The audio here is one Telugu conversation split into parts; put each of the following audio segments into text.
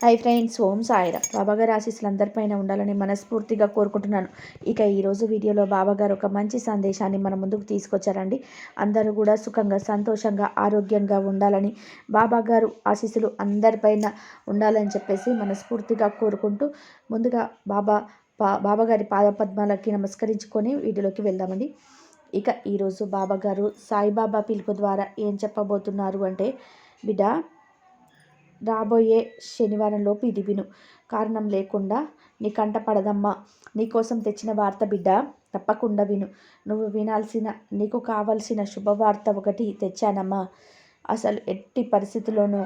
హై ఫ్రెండ్స్ ఓం సాయిరా బాబాగారు ఆశీస్సులు అందరిపైన ఉండాలని మనస్ఫూర్తిగా కోరుకుంటున్నాను. ఇక ఈరోజు వీడియోలో బాబాగారు ఒక మంచి సందేశాన్ని మన ముందుకు తీసుకొచ్చారండి. అందరూ కూడా సుఖంగా సంతోషంగా ఆరోగ్యంగా ఉండాలని బాబాగారు ఆశీస్సులు అందరిపైన ఉండాలని చెప్పేసి మనస్ఫూర్తిగా కోరుకుంటూ ముందుగా బాబా బాబాగారి పాదపద్మాలకి నమస్కరించుకొని వీడియోలోకి వెళ్దామండి. ఇక ఈరోజు బాబాగారు సాయిబాబా పిలుపు ద్వారా ఏం చెప్పబోతున్నారు అంటే బిడ్డ రాబోయే శనివారంలోపు ఇది విను. కారణం లేకుండా నీ కంట పడదమ్మా. నీకోసం తెచ్చిన వార్త బిడ్డ తప్పకుండా విను. నువ్వు వినాల్సిన నీకు కావలసిన శుభవార్త ఒకటి తెచ్చానమ్మా. అసలు ఎట్టి పరిస్థితుల్లోనూ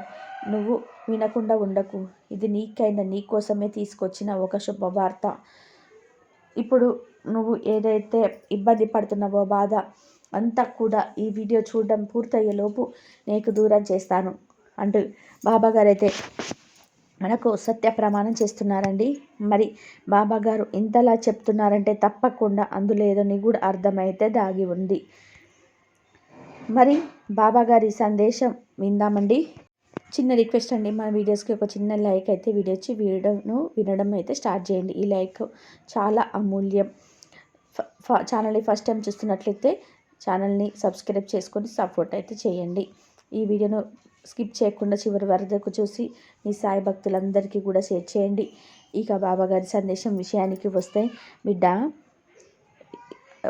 నువ్వు వినకుండా ఉండకు. ఇది నీకైనా నీకోసమే తీసుకొచ్చిన ఒక శుభవార్త. ఇప్పుడు నువ్వు ఏదైతే ఇబ్బంది పడుతున్నావో బాధ అంతా కూడా ఈ వీడియో చూడడం పూర్తయ్యేలోపు నీకు దూరం చేస్తాను. అంటూ బాబాగారు అయితే మనకు సత్య ప్రమాణం చేస్తున్నారండి. మరి బాబాగారు ఇంతలా చెప్తున్నారంటే తప్పకుండా అందులో ఏదో నిగూఢ అర్థమైతే దాగి ఉంది. మరి బాబాగారి సందేశం విందామండి. చిన్న రిక్వెస్ట్ అండి మన వీడియోస్కి ఒక చిన్న లైక్ అయితే వీడియో వచ్చి వీడియోను వినడం అయితే స్టార్ట్ చేయండి. ఈ లైక్ చాలా అమూల్యం. ఛానల్ని ఫస్ట్ టైం చూస్తున్నట్లయితే ఛానల్ని సబ్స్క్రైబ్ చేసుకొని సపోర్ట్ అయితే చేయండి. ఈ వీడియోను స్కిప్ చేయకుండా చివరి వరకు చూసి మీ సాయి భక్తులందరికీ కూడా షేర్ చేయండి. ఇక బాబాగారి సందేశం విషయానికి వస్తే బిడ్డ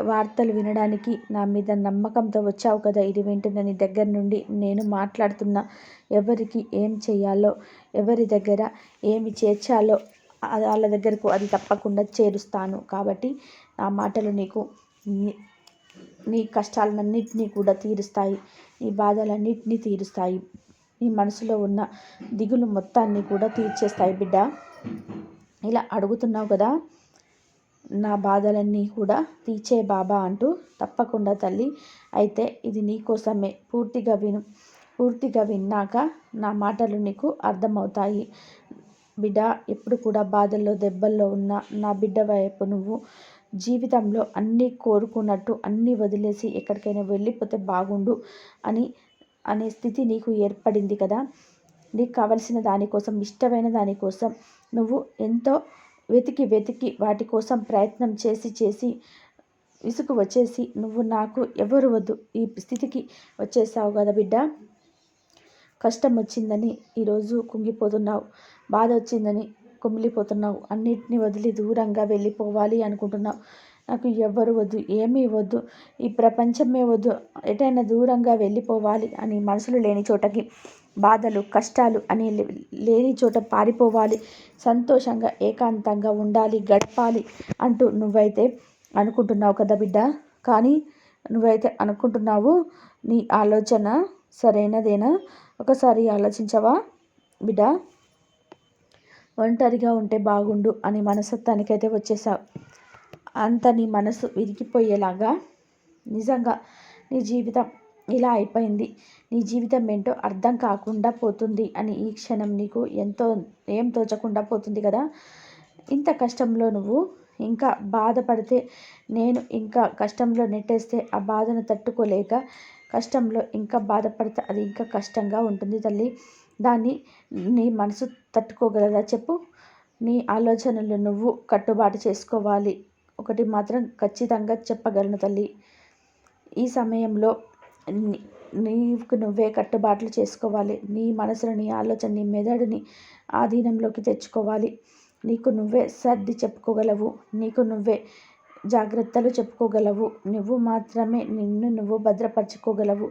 వార్తలు వినడానికి నా మీద నమ్మకంతో వచ్చావు కదా. ఇది వింటున్న నీ దగ్గర నుండి నేను మాట్లాడుతున్న. ఎవరికి ఏం చేయాలో ఎవరి దగ్గర ఏమి చేర్చాలో వాళ్ళ దగ్గరకు అది తప్పకుండా చేరుస్తాను. కాబట్టి నా మాటలు నీకు నీ కష్టాలన్నింటినీ కూడా తీరుస్తాయి. నీ బాధలన్నింటినీ తీరుస్తాయి. నీ మనసులో ఉన్న దిగులు మొత్తాన్ని కూడా తీర్చేస్తాయి బిడ్డ. ఇలా అడుగుతున్నావు కదా నా బాధలన్నీ కూడా తీర్చే బాబా అంటూ తప్పకుండా తల్లి. అయితే ఇది నీకోసమే పూర్తిగా విను. పూర్తిగా విన్నాక నా మాటలు నీకు అర్థమవుతాయి. బిడ్డ ఎప్పుడు కూడా బాధల్లో దెబ్బల్లో ఉన్న నా బిడ్డ వైపు నువ్వు జీవితంలో అన్నీ కోరుకున్నట్టు అన్నీ వదిలేసి ఎక్కడికైనా వెళ్ళిపోతే బాగుండు అని అనే స్థితి నీకు ఏర్పడింది కదా? నీకు కావలసిన దానికోసం ఇష్టమైన దానికోసం నువ్వు ఎంతో వెతికి వెతికి వాటి కోసం ప్రయత్నం చేసి చేసి విసుగు వచ్చేసి నువ్వు నాకు ఎవరు వద్దు ఈ స్థితికి వచ్చేసావు కదా బిడ్డ? కష్టం వచ్చిందని ఈరోజు కుంగిపోతున్నావు బాధ వచ్చిందని కుమిలిపోతున్నావు అన్నిటిని వదిలి దూరంగా వెళ్ళిపోవాలి అనుకుంటున్నావు. నాకు ఎవ్వరు వద్దు ఏమీ వద్దు ఈ ప్రపంచమే వద్దు ఎటైనా దూరంగా వెళ్ళిపోవాలి అని మనసులు లేని చోటకి బాధలు కష్టాలు అని లేని చోట పారిపోవాలి సంతోషంగా ఏకాంతంగా ఉండాలి గడపాలి అంటూ నువ్వైతే అనుకుంటున్నావు కదా బిడ్డ? కానీ నువ్వైతే అనుకుంటున్నావు నీ ఆలోచన సరైనదేనా? ఒకసారి ఆలోచించవా బిడ్డ? ఒంటరిగా ఉంటే బాగుండు అని మనసత్వానికైతే వచ్చేసావు. అంత నీ మనసు విరిగిపోయేలాగా నిజంగా నీ జీవితం ఇలా అయిపోయింది. నీ జీవితం ఏంటో అర్థం కాకుండా పోతుంది అని ఈ క్షణం నీకు ఎంతో ఏం తోచకుండా పోతుంది కదా? ఇంత కష్టంలో నువ్వు ఇంకా బాధపడితే నేను ఇంకా కష్టంలో నెట్టేస్తే ఆ బాధను తట్టుకోలేక కష్టంలో ఇంకా బాధపడితే అది ఇంకా కష్టంగా ఉంటుంది తల్లి. దాన్ని నీ మనసు తట్టుకోగలదా చెప్పు? నీ ఆలోచనలు నువ్వు కట్టుబాటు చేసుకోవాలి. ఒకటి మాత్రం ఖచ్చితంగా చెప్పగలను తల్లి. ఈ సమయంలో నీకు నువ్వే కట్టుబాట్లు చేసుకోవాలి. నీ మనసుని నీ ఆలోచన నీ మెదడుని ఆధీనంలోకి తెచ్చుకోవాలి. నీకు నువ్వే సర్ది చెప్పుకోగలవు. నీకు నువ్వే జాగ్రత్తలు చెప్పుకోగలవు. నువ్వు మాత్రమే నిన్ను నువ్వు భద్రపరచుకోగలవు.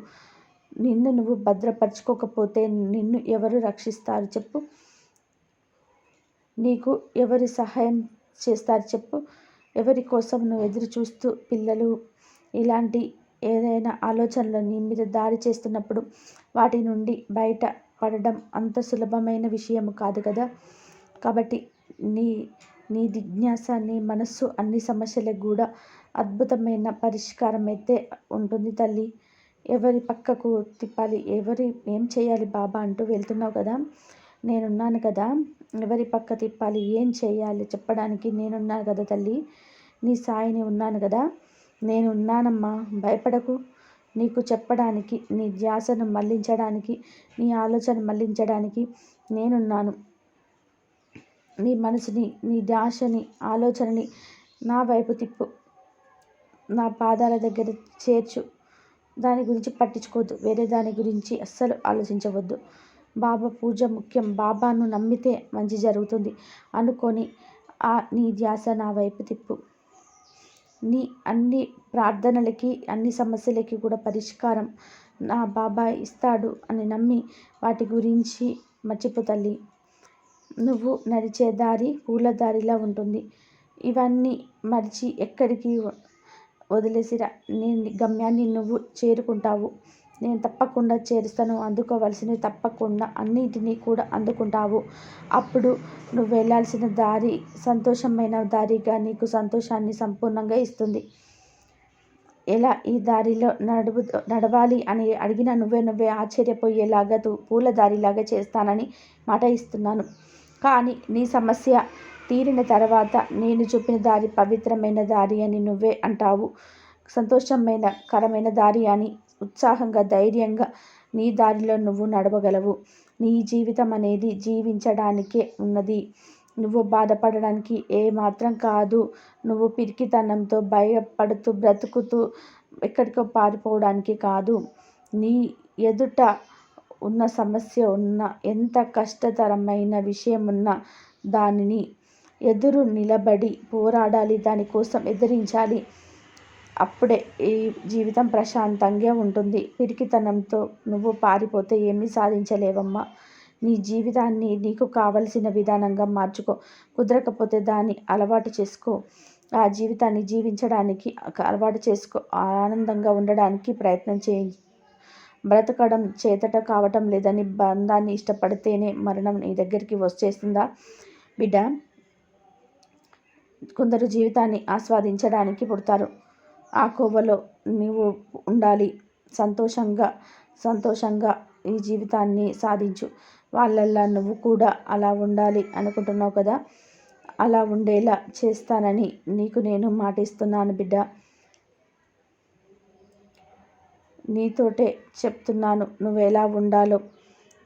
నిన్ను నువ్వు భద్రపరచుకోకపోతే నిన్ను ఎవరు రక్షిస్తారు చెప్పు. నీకు ఎవరి సహాయం చేస్తారు చెప్పు. ఎవరి కోసం నువ్వు ఎదురు చూస్తూ పిల్లలు ఇలాంటి ఏదైనా ఆలోచనలు నీ మీద దాడి చేస్తున్నప్పుడు వాటి నుండి బయట పడడం అంత సులభమైన విషయం కాదు కదా? కాబట్టి నీ నీ జిజ్ఞాస నీ మనస్సు అన్ని సమస్యలకు కూడా అద్భుతమైన పరిష్కారం అయితే ఉంటుంది తల్లి. ఎవరి పక్కకు తిప్పాలి ఎవరి ఏం చేయాలి బాబా అంటూ వెళ్తున్నావు కదా? నేనున్నాను కదా ఎవరి పక్క తిప్పాలి ఏం చేయాలి చెప్పడానికి నేనున్నాను కదా తల్లి. నీ సాయిని ఉన్నాను కదా. నేను ఉన్నానమ్మా భయపడకు. నీకు చెప్పడానికి నీ ధ్యాసను మళ్ళించడానికి నీ ఆలోచన మళ్ళించడానికి నేనున్నాను. నీ మనసుని నీ ధ్యాసని ఆలోచనని నా వైపు తిప్పు. నా పాదాల దగ్గర చేర్చు. దాని గురించి పట్టించుకోవద్దు. వేరే దాని గురించి అస్సలు ఆలోచించవద్దు. బాబా పూజ ముఖ్యం. బాబాను నమ్మితే మంచి జరుగుతుంది. అనుకొని ఆ నీ ధ్యాస నా వైపు తిప్పు. నీ అన్ని ప్రార్థనలకి అన్ని సమస్యలకి కూడా పరిష్కారం నా బాబా ఇస్తాడు అని నమ్మి వాటి గురించి మర్చిపో తల్లి. నువ్వు నడిచే దారి పూల దారిలా ఉంటుంది. ఇవన్నీ మరిచి ఎక్కడికి వదిలేసిరా? నీ గమ్యాన్ని నువ్వు చేరుకుంటావు. నేను తప్పకుండా చేరుస్తాను. అందుకోవలసినవి తప్పకుండా అన్నింటినీ కూడా అందుకుంటావు. అప్పుడు నువ్వు వెళ్ళాల్సిన దారి సంతోషమైన దారిగా నీకు సంతోషాన్ని సంపూర్ణంగా ఇస్తుంది. ఎలా ఈ దారిలో నడుపు నడవాలి అని అడిగిన నువ్వే నువ్వే ఆశ్చర్యపోయేలాగా పూల దారిలాగా చేస్తానని మాట ఇస్తున్నాను. కానీ నీ సమస్య తీరిన తర్వాత నేను చూపిన దారి పవిత్రమైన దారి అని నువ్వే అంటావు. సంతోషమైన కరమైన దారి అని ఉత్సాహంగా ధైర్యంగా నీ దారిలో నువ్వు నడవగలవు. నీ జీవితం అనేది జీవించడానికే ఉన్నది. నువ్వు బాధపడడానికి ఏ మాత్రం కాదు. నువ్వు పిరికితనంతో భయపడుతూ బ్రతుకుతూ ఎక్కడికో పారిపోవడానికి కాదు. నీ ఎదుట ఉన్న సమస్య ఉన్న ఎంత కష్టతరమైన విషయం ఉన్నా దానిని ఎదురు నిలబడి పోరాడాలి. దానికోసం ఎదిరించాలి. అప్పుడే ఈ జీవితం ప్రశాంతంగా ఉంటుంది. పిరికితనంతో నువ్వు పారిపోతే ఏమీ సాధించలేవమ్మా. నీ జీవితాన్ని నీకు కావలసిన విధానంగా మార్చుకో. కుదరకపోతే దాన్ని అలవాటు చేసుకో. ఆ జీవితాన్ని జీవించడానికి అలవాటు చేసుకో. ఆనందంగా ఉండడానికి ప్రయత్నం చేయి. బ్రతకడం చేతట కావటం లేదని బంధాన్ని ఇష్టపడితేనే మరణం నీ దగ్గరికి వచ్చేస్తుందా? బిడ్డ కొందరు జీవితాన్ని ఆస్వాదించడానికి పుడతారు. ఆ కోవలో నీవు ఉండాలి. సంతోషంగా సంతోషంగా ఈ జీవితాన్ని సాధించు. వాళ్ళల్లా నువ్వు కూడా అలా ఉండాలి అనుకుంటున్నావు కదా? అలా ఉండేలా చేస్తానని నీకు నేను మాటిస్తున్నాను బిడ్డ. నీతోటే చెప్తున్నాను నువ్వు ఎలా ఉండాలో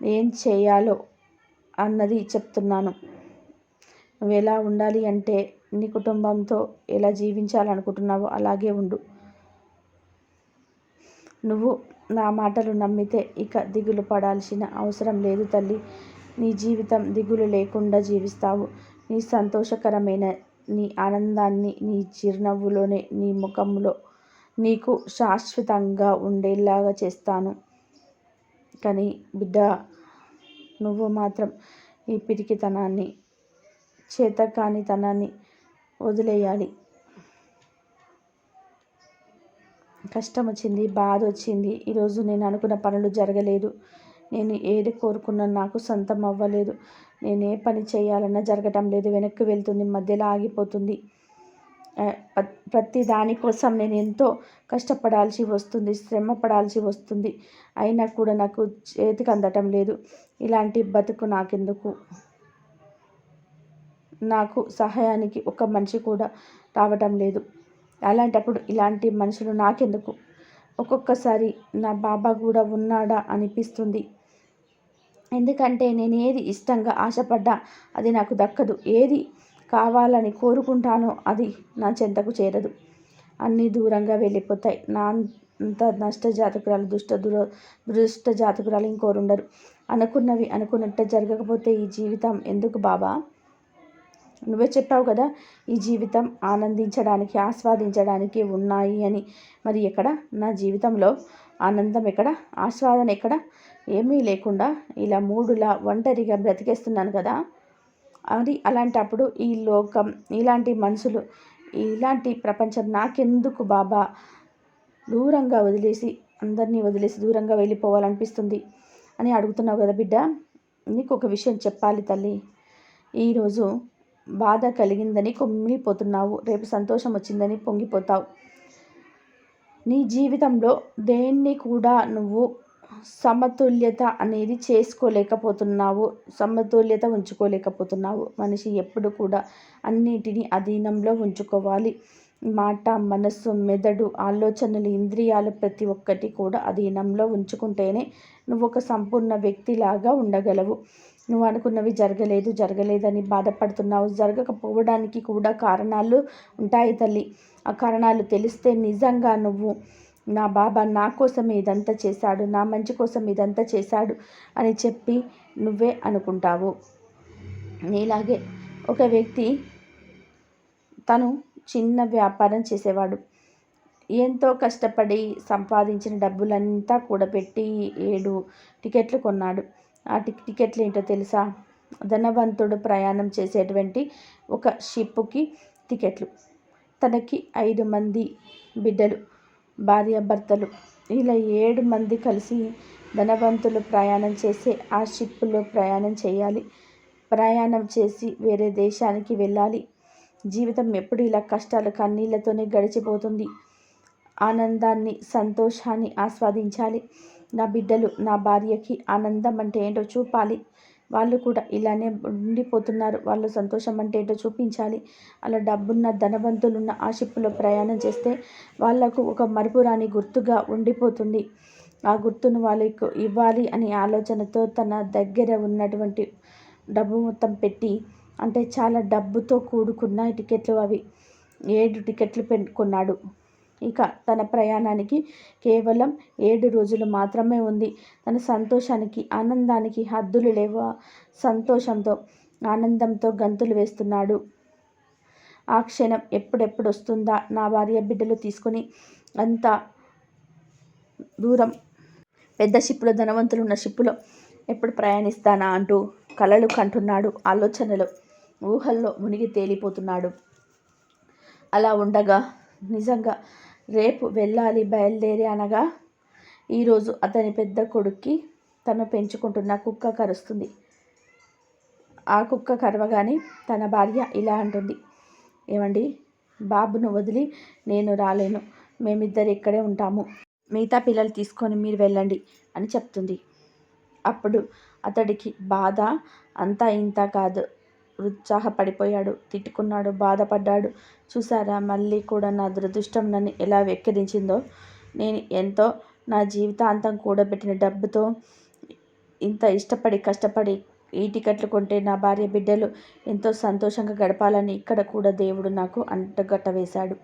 ఏం చేయాలో అన్నది చెప్తున్నాను. నువ్వు ఎలా ఉండాలి అంటే నీ కుటుంబంతో ఎలా జీవించాలనుకుంటున్నావో అలాగే ఉండు. నువ్వు నా మాటలు నమ్మితే ఇక దిగులు పడాల్సిన అవసరం లేదు తల్లి. నీ జీవితం దిగులు లేకుండా జీవిస్తావు. నీ సంతోషకరమైన నీ ఆనందాన్ని నీ చిరునవ్వులోనే నీ ముఖంలో నీకు శాశ్వతంగా ఉండేలాగా చేస్తాను. కానీ బిడ్డ నువ్వు మాత్రం ఈ పిరికితనాన్ని చేతకానితనాన్ని వదిలేయాలి. కష్టం వచ్చింది బాధ వచ్చింది ఈరోజు నేను అనుకున్న పనులు జరగలేదు. నేను ఏది కోరుకున్నా నాకు సొంతం అవ్వలేదు. నేను ఏ పని చేయాలన్నా జరగటం లేదు. వెనక్కి వెళ్తుంది మధ్యలో ఆగిపోతుంది. ప్రతి దానికోసం నేను ఎంతో కష్టపడాల్సి వస్తుంది శ్రమ పడాల్సి వస్తుంది. అయినా కూడా నాకు చేతికి అందటం లేదు. ఇలాంటి బతుకు నాకెందుకు? నాకు సహాయానికి ఒక మనిషి కూడా రావటం లేదు. అలాంటప్పుడు ఇలాంటి మనుషులు నాకెందుకు? ఒక్కొక్కసారి నా బాబా కూడా ఉన్నాడా అనిపిస్తుంది. ఎందుకంటే నేను ఏది ఇష్టంగా ఆశపడ్డా అది నాకు దక్కదు. ఏది కావాలని కోరుకుంటానో అది నా చెంతకు చేరదు. అన్నీ దూరంగా వెళ్ళిపోతాయి. నా అంత నష్ట జాతకురాలు దుష్ట దుర దృష్ట జాతకురాలు ఇంకోరుండరు. అనుకున్నవి అనుకున్నట్టు జరగకపోతే ఈ జీవితం ఎందుకు బాబా? నువ్వే చెప్పావు కదా ఈ జీవితం ఆనందించడానికి ఆస్వాదించడానికి ఉన్నాయి అని. మరి ఎక్కడ? నా జీవితంలో ఆనందం ఎక్కడ? ఆస్వాదన ఎక్కడ? ఏమీ లేకుండా ఇలా మూడులా ఒంటరిగా బ్రతికేస్తున్నాను కదా. అది అలాంటప్పుడు ఈ లోకం ఇలాంటి మనుషులు ఇలాంటి ప్రపంచం నాకెందుకు బాబా? దూరంగా వదిలేసి అందరినీ వదిలేసి దూరంగా వెళ్ళిపోవాలనిపిస్తుంది అని అడుగుతున్నావు కదా బిడ్డ. నీకు ఒక విషయం చెప్పాలి తల్లి. ఈరోజు బాధ కలిగిందని కొమ్మిపోతున్నావు. రేపు సంతోషం వచ్చిందని పొంగిపోతావు. నీ జీవితంలో దేన్ని కూడా నువ్వు సమతుల్యత అనేది చేసుకోలేకపోతున్నావు. సమతుల్యత ఉంచుకోలేకపోతున్నావు. మనిషి ఎప్పుడు కూడా అన్నిటినీ అధీనంలో ఉంచుకోవాలి. మాట మనస్సు మెదడు ఆలోచనలు ఇంద్రియాలు ప్రతి ఒక్కటి కూడా అధీనంలో ఉంచుకుంటేనే నువ్వు ఒక సంపూర్ణ వ్యక్తిలాగా ఉండగలవు. నువ్వు అనుకున్నవి జరగలేదు జరగలేదని బాధపడుతున్నావు. జరగకపోవడానికి కూడా కారణాలు ఉంటాయి తల్లి. ఆ కారణాలు తెలిస్తే నిజంగా నువ్వు నా బాబా నా కోసం ఇదంతా చేశాడు నా మంచి కోసం ఇదంతా చేశాడు అని చెప్పి నువ్వే అనుకుంటావు. నీలాగే ఒక వ్యక్తి తను చిన్న వ్యాపారం చేసేవాడు. ఎంతో కష్టపడి సంపాదించిన డబ్బులంతా కూడబెట్టి ఏడు టికెట్లు కొన్నాడు. ఆ టి టికెట్లు ఏంటో తెలుసా? ధనవంతుడు ప్రయాణం చేసేటువంటి ఒక షిప్పుకి టికెట్లు. తనకి ఐదు మంది బిడ్డలు భార్యాభర్తలు ఇలా ఏడు మంది కలిసి ధనవంతులు ప్రయాణం చేసే ఆ షిప్పులో ప్రయాణం చేయాలి. ప్రయాణం చేసి వేరే దేశానికి వెళ్ళాలి. జీవితం ఎప్పుడు ఇలా కష్టాలు కన్నీళ్ళతోనే గడిచిపోతుంది. ఆనందాన్ని సంతోషాన్ని ఆస్వాదించాలి. నా బిడ్డలు నా భార్యకి ఆనందం అంటే ఏంటో చూపాలి. వాళ్ళు కూడా ఇలానే ఉండిపోతున్నారు. వాళ్ళు సంతోషం అంటే ఏంటో చూపించాలి. అలా డబ్బున్న ధనవంతులున్న ఆ షిప్పులో ప్రయాణం చేస్తే వాళ్ళకు ఒక మరుపురాని గుర్తుగా ఉండిపోతుంది. ఆ గుర్తును వాళ్ళకు ఇవ్వాలి అనే ఆలోచనతో తన దగ్గర ఉన్నటువంటి డబ్బు మొత్తం పెట్టి అంటే చాలా డబ్బుతో కూడుకున్న టికెట్లు అవి. ఏడు టికెట్లు పెట్టుకున్నాడు ఇక తన ప్రయాణానికి కేవలం ఏడు రోజులు మాత్రమే ఉంది. తన సంతోషానికి ఆనందానికి హద్దులు లేవు? సంతోషంతో ఆనందంతో గంతులు వేస్తున్నాడు. ఆ క్షణం ఎప్పుడెప్పుడు వస్తుందా? నా భార్య బిడ్డలు తీసుకొని అంత దూరం పెద్ద షిప్పులో ధనవంతులు ఉన్న షిప్పులో ఎప్పుడు ప్రయాణిస్తానా అంటూ కలలు కంటున్నాడు. ఆలోచనలు ఊహల్లో మునిగి తేలిపోతున్నాడు. అలా ఉండగా నిజంగా రేపు వెళ్ళాలి బయలుదేరి అనగా ఈరోజు అతని పెద్ద కొడుక్కి తను పెంచుకుంటున్న కుక్క కరుస్తుంది. ఆ కుక్క కరవగానే తన భార్య ఇలా అంటుంది. ఏమండి బాబును వదిలి నేను రాలేను. మేమిద్దరు ఇక్కడే ఉంటాము. మిగతా పిల్లలు తీసుకొని మీరు వెళ్ళండి అని చెప్తుంది. అప్పుడు అతడికి బాధ అంతా ఇంత కాదు. ఉత్సాహపడిపోయాడు తిట్టుకున్నాడు బాధపడ్డాడు. చూసారా మళ్ళీ కూడా నా దురదృష్టం నన్ను ఎలా వెక్కిరించిందో. నేను ఎంతో నా జీవితాంతం కూడబెట్టిన డబ్బుతో ఇంత ఇష్టపడి కష్టపడి ఈ టికెట్లు కొంటే నా భార్య బిడ్డలు ఎంతో సంతోషంగా గడపాలని ఇక్కడ కూడా దేవుడు నాకు అంటగట్ట వేశాడు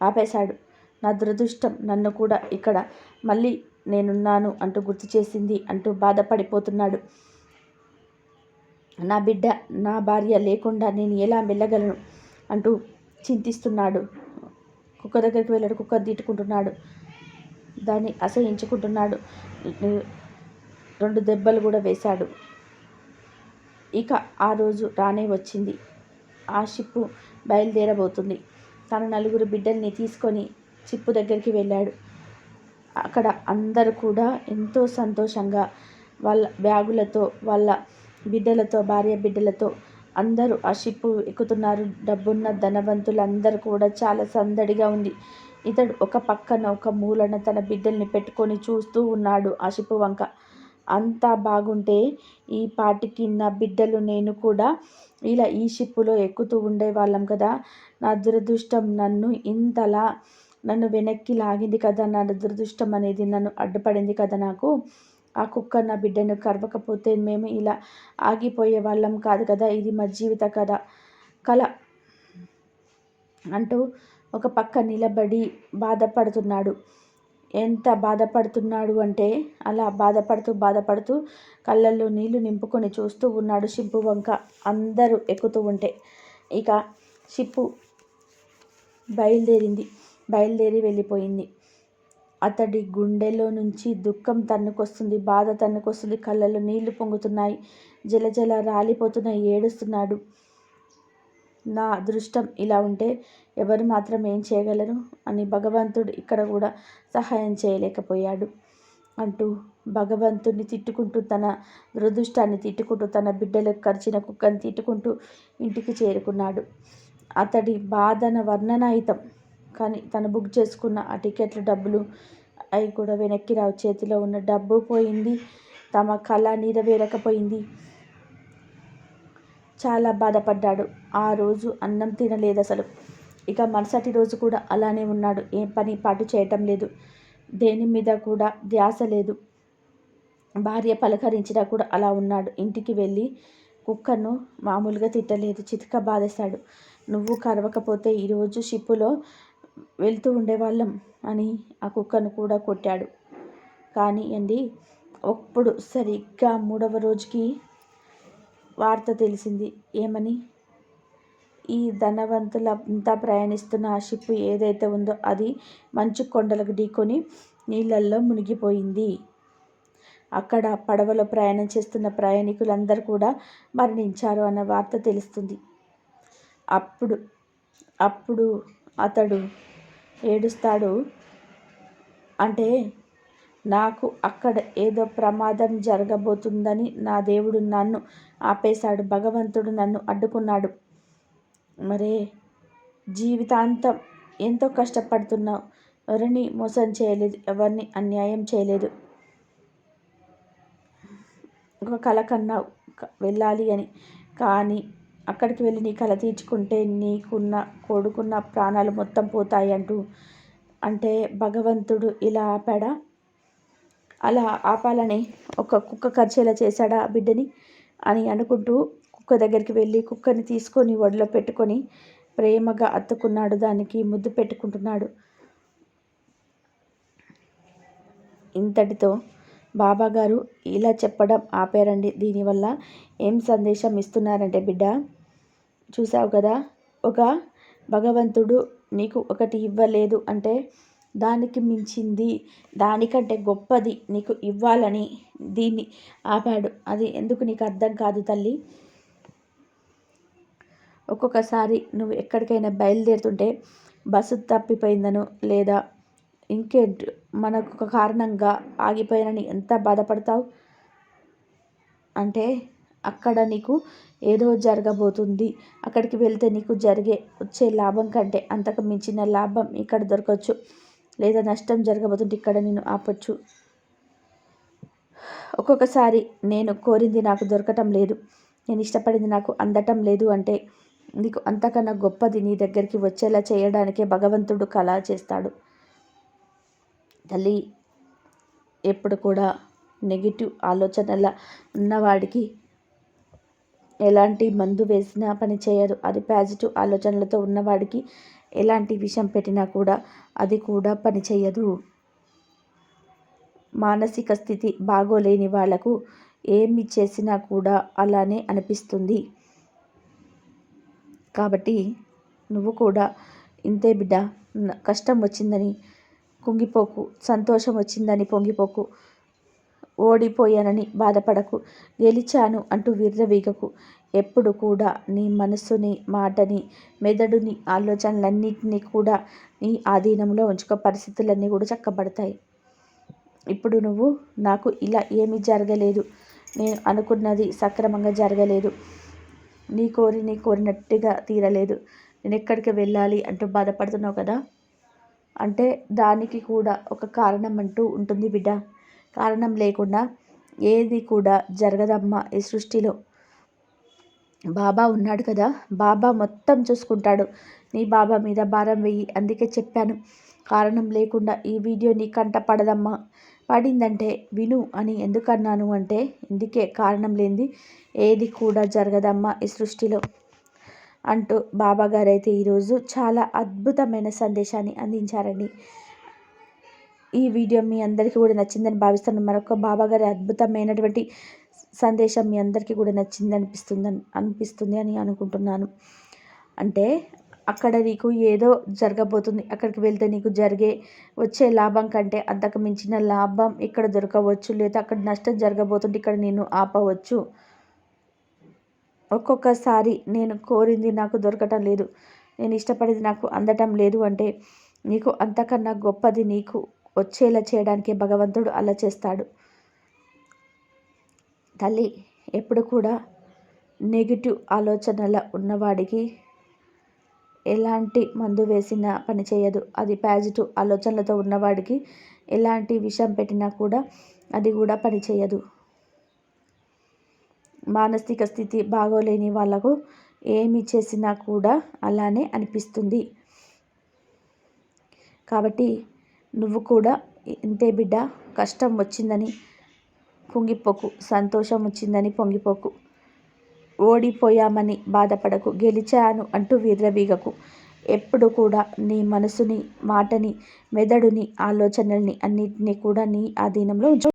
ఆపేశాడు. నా దురదృష్టం నన్ను కూడా ఇక్కడ మళ్ళీ నేనున్నాను అంటూ గుర్తు చేసింది అంటూ బాధపడిపోతున్నాడు. నా బిడ్డ నా భార్య లేకుండా నేను ఎలా వెళ్ళగలను అంటూ చింతిస్తున్నాడు. కుక్క దగ్గరికి వెళ్ళాడు కుక్క తిట్టుకుంటున్నాడు. దాన్ని అసహించుకుంటున్నాడు. రెండు దెబ్బలు కూడా వేశాడు. ఇక ఆ రోజు రానే వచ్చింది. ఆ షిప్పు బయలుదేరబోతుంది. తన నలుగురు బిడ్డల్ని తీసుకొని షిప్పు దగ్గరికి వెళ్ళాడు. అక్కడ అందరూ కూడా ఎంతో సంతోషంగా వాళ్ళ బ్యాగులతో వాళ్ళ బిడ్డలతో భార్య బిడ్డలతో అందరూ ఆ షిప్పు ఎక్కుతున్నారు. డబ్బున్న ధనవంతులందరూ కూడా చాలా సందడిగా ఉంది. ఇతడు ఒక పక్కన ఒక మూలన తన బిడ్డల్ని పెట్టుకొని చూస్తూ ఉన్నాడు ఆ షిప్పు వంక. అంతా బాగుంటే ఈ పాటికి నా బిడ్డలు నేను కూడా ఇలా ఈ షిప్పులో ఎక్కుతూ ఉండేవాళ్ళం కదా. నా దురదృష్టం నన్ను ఇంతలా నన్ను వెనక్కి లాగింది కదా. నా దురదృష్టం అనేది నన్ను అడ్డుపడింది కదా నాకు. ఆ కుక్క నా బిడ్డను కరవకపోతే మేము ఇలా ఆగిపోయే వాళ్ళం కాదు కదా ఇది మా జీవిత కథ. కళ అంటూ ఒక పక్క నిలబడి బాధపడుతున్నాడు. ఎంత బాధపడుతున్నాడు అంటే అలా బాధపడుతూ బాధపడుతూ కళ్ళల్లో నీళ్ళు నింపుకొని చూస్తూ ఉన్నాడు షిప్పు వంక. అందరూ ఎక్కుతూ ఉంటే ఇక షిప్పు బయలుదేరింది బయలుదేరి వెళ్ళిపోయింది. అతడి గుండెలో నుంచి దుఃఖం తన్నుకొస్తుంది బాధ తన్నుకొస్తుంది కళ్ళలో నీళ్ళు పొంగుతున్నాయి జలజల రాలిపోతున్నాయి ఏడుస్తున్నాడు. నా అదృష్టం ఇలా ఉంటే ఎవరు మాత్రం ఏం చేయగలరు? అని భగవంతుడు ఇక్కడ కూడా సహాయం చేయలేకపోయాడు అంటూ భగవంతుడిని తిట్టుకుంటూ తన దురదృష్టాన్ని తిట్టుకుంటూ తన బిడ్డలకు కరిచిన కుక్కని తిట్టుకుంటూ ఇంటికి చేరుకున్నాడు. అతడి బాధన వర్ణనాయితం కానీ తను బుక్ చేసుకున్న ఆ టికెట్ల డబ్బులు అవి కూడా వెనక్కి రావు. చేతిలో ఉన్న డబ్బు పోయింది. తమ కళ నెరవేరకపోయింది. చాలా బాధపడ్డాడు. ఆ రోజు అన్నం తినలేదు అసలు ఇక మరుసటి రోజు కూడా అలానే ఉన్నాడు. ఏం పని పాటు చేయటం లేదు. దేని మీద కూడా ధ్యాస లేదు. భార్య పలకరించినా కూడా అలా ఉన్నాడు. ఇంటికి వెళ్ళి కుక్కను మామూలుగా తిట్టలేదు. చితక బాధేశాడు. నువ్వు కరవకపోతే ఈరోజు షిప్పులో వెళ్తూ ఉండేవాళ్ళం అని ఆ కుక్కను కూడా కొట్టాడు. కానీ అండి అప్పుడు సరిగ్గా మూడవ రోజుకి వార్త తెలిసింది. ఏమని? ఈ ధనవంతుల అంతా ప్రయాణిస్తున్న ఆ షిప్ ఏదైతే ఉందో అది మంచు కొండలకు ఢీకొని నీళ్ళల్లో మునిగిపోయింది. అక్కడ పడవలో ప్రయాణం చేస్తున్న ప్రయాణికులందరూ కూడా మరణించారు అన్న వార్త తెలుస్తుంది. అప్పుడు అప్పుడు అతడు ఏడుస్తాడు. అంటే నాకు అక్కడ ఏదో ప్రమాదం జరగబోతుందని నా దేవుడు నన్ను ఆపేశాడు. భగవంతుడు నన్ను అడ్డుకున్నాడు. మరే జీవితాంతం ఎంతో కష్టపడుతున్నావు. ఎవరిని మోసం చేయలేదు. ఎవరిని అన్యాయం చేయలేదు. ఒక కళ కన్నావు. వెళ్ళాలి అని. కానీ అక్కడికి వెళ్ళి నీ కళ తీర్చుకుంటే నీకున్న కొడుకున్న ప్రాణాలు మొత్తం పోతాయి అంటూ అంటే భగవంతుడు ఇలా ఆపాడా? అలా ఆపాలని ఒక కుక్క ఖర్చేలా చేశాడా బిడ్డని? అని అనుకుంటూ కుక్క దగ్గరికి వెళ్ళి కుక్కని తీసుకొని ఒడిలో పెట్టుకొని ప్రేమగా అత్తుకున్నాడు. దానికి ముద్దు పెట్టుకుంటున్నాడు. ఇంతటితో బాబాగారు ఇలా చెప్పడం ఆపారండి. దీనివల్ల ఏం సందేశం ఇస్తున్నారంటే బిడ్డ చూసావు కదా? ఒక భగవంతుడు నీకు ఒకటి ఇవ్వలేదు అంటే దానికి మించింది దానికంటే గొప్పది నీకు ఇవ్వాలని దీన్ని ఆపాడు. అది ఎందుకు నీకు అర్థం కాదు తల్లి? ఒక్కొక్కసారి నువ్వు ఎక్కడికైనా బయలుదేరుతుంటే బస్సు తప్పిపోయిందను లేదా ఇంకే మనకు ఒక కారణంగా ఆగిపోయానని ఎంత బాధపడతావు? అంటే అక్కడ నీకు ఏదో జరగబోతుంది. అక్కడికి వెళ్తే నీకు జరిగే వచ్చే లాభం కంటే అంతకు మించిన లాభం ఇక్కడ దొరకవచ్చు లేదా నష్టం జరగబోతుంటే ఇక్కడ నేను ఆపచ్చు. ఒక్కొక్కసారి నేను కోరింది నాకు దొరకటం లేదు. నేను ఇష్టపడింది నాకు అందటం లేదు అంటే నీకు అంతకన్నా గొప్పది నీ దగ్గరికి వచ్చేలా చేయడానికే భగవంతుడు కళ చేస్తాడు. తల్లి ఎప్పుడు కూడా నెగిటివ్ ఆలోచనల ఉన్నవాడికి ఎలాంటి మందు వేసినా పని చేయదు. అది పాజిటివ్ ఆలోచనలతో ఉన్నవాడికి ఎలాంటి విషం పెట్టినా కూడా అది కూడా పని చేయదు. మానసిక స్థితి బాగోలేని వాళ్ళకు ఏమి చేసినా కూడా అలానే అనిపిస్తుంది. కాబట్టి నువ్వు కూడా ఇంతే బిడ్డ. కష్టం వచ్చిందని కుంగిపోకు సంతోషం వచ్చిందని పొంగిపోకు. ఓడిపోయానని బాధపడకు. గెలిచాను అంటూ విర్రవీగకు. ఎప్పుడు కూడా నీ మనసుని మాటని మెదడుని ఆలోచనలన్నింటినీ కూడా నీ ఆధీనంలో ఉంచుకో. పరిస్థితులన్నీ కూడా చక్కబడతాయి. ఇప్పుడు నువ్వు నాకు ఇలా ఏమీ జరగలేదు. నేను అనుకున్నది సక్రమంగా జరగలేదు. నీ కోరి నీ కోరినట్టుగా తీరలేదు. నేను ఎక్కడికి వెళ్ళాలి అంటూ బాధపడుతున్నావు కదా? అంటే దానికి కూడా ఒక కారణం అంటూ ఉంటుంది బిడ్డ. కారణం లేకుండా ఏది కూడా జరగదమ్మా ఈ సృష్టిలో. బాబా ఉన్నాడు కదా బాబా మొత్తం చూసుకుంటాడు. నీ బాబా మీద భారం వెయ్యి అందుకే చెప్పాను. కారణం లేకుండా ఈ వీడియో నీ కంట పడదమ్మా. పడిందంటే విను అని ఎందుకన్నాను అంటే ఇందుకే కారణం లేనిది ఏది కూడా జరగదమ్మా ఈ సృష్టిలో. అంటూ బాబాగారు అయితే ఈరోజు చాలా అద్భుతమైన సందేశాన్ని అందించారండి. ఈ వీడియో మీ అందరికీ కూడా నచ్చిందని భావిస్తాను. మరొక బాబాగారి అద్భుతమైనటువంటి సందేశం మీ అందరికీ కూడా నచ్చింది అనిపిస్తుంది అనిపిస్తుంది అని అనుకుంటున్నాను. అంటే అక్కడ నీకు ఏదో జరగబోతుంది. అక్కడికి వెళ్తే నీకు జరిగే వచ్చే లాభం కంటే అంతకు మించిన లాభం ఇక్కడ దొరకవచ్చు. లేదా అక్కడ నష్టం జరగబోతుంటే ఇక్కడ నేను ఆపవచ్చు. ఒక్కొక్కసారి నేను కోరింది నాకు దొరకటం లేదు. నేను ఇష్టపడేది నాకు అందటం లేదు అంటే నీకు అంతకన్నా గొప్పది నీకు వచ్చేలా చేయడానికి భగవంతుడు అలా చేస్తాడు. తల్లి ఎప్పుడు కూడా నెగిటివ్ ఆలోచనల ఉన్నవాడికి ఎలాంటి మందు వేసినా పని చేయదు. అది పాజిటివ్ ఆలోచనలతో ఉన్నవాడికి ఎలాంటి విషం పెట్టినా కూడా అది కూడా పని చేయదు. మానసిక స్థితి బాగోలేని వాళ్ళకు ఏమి చేసినా కూడా అలానే అనిపిస్తుంది. కాబట్టి నువ్వు కూడా ఇంతే బిడ్డ కష్టం వచ్చిందని కుంగిపోకు సంతోషం వచ్చిందని పొంగిపోకు. ఓడిపోయామని బాధపడకు గెలిచాను అంటూ విర్రవీగకు. ఎప్పుడు కూడా నీ మనసుని మాటని మెదడుని ఆలోచనల్ని అన్నిటినీ కూడా నీ ఆధీనంలో ఉంచు.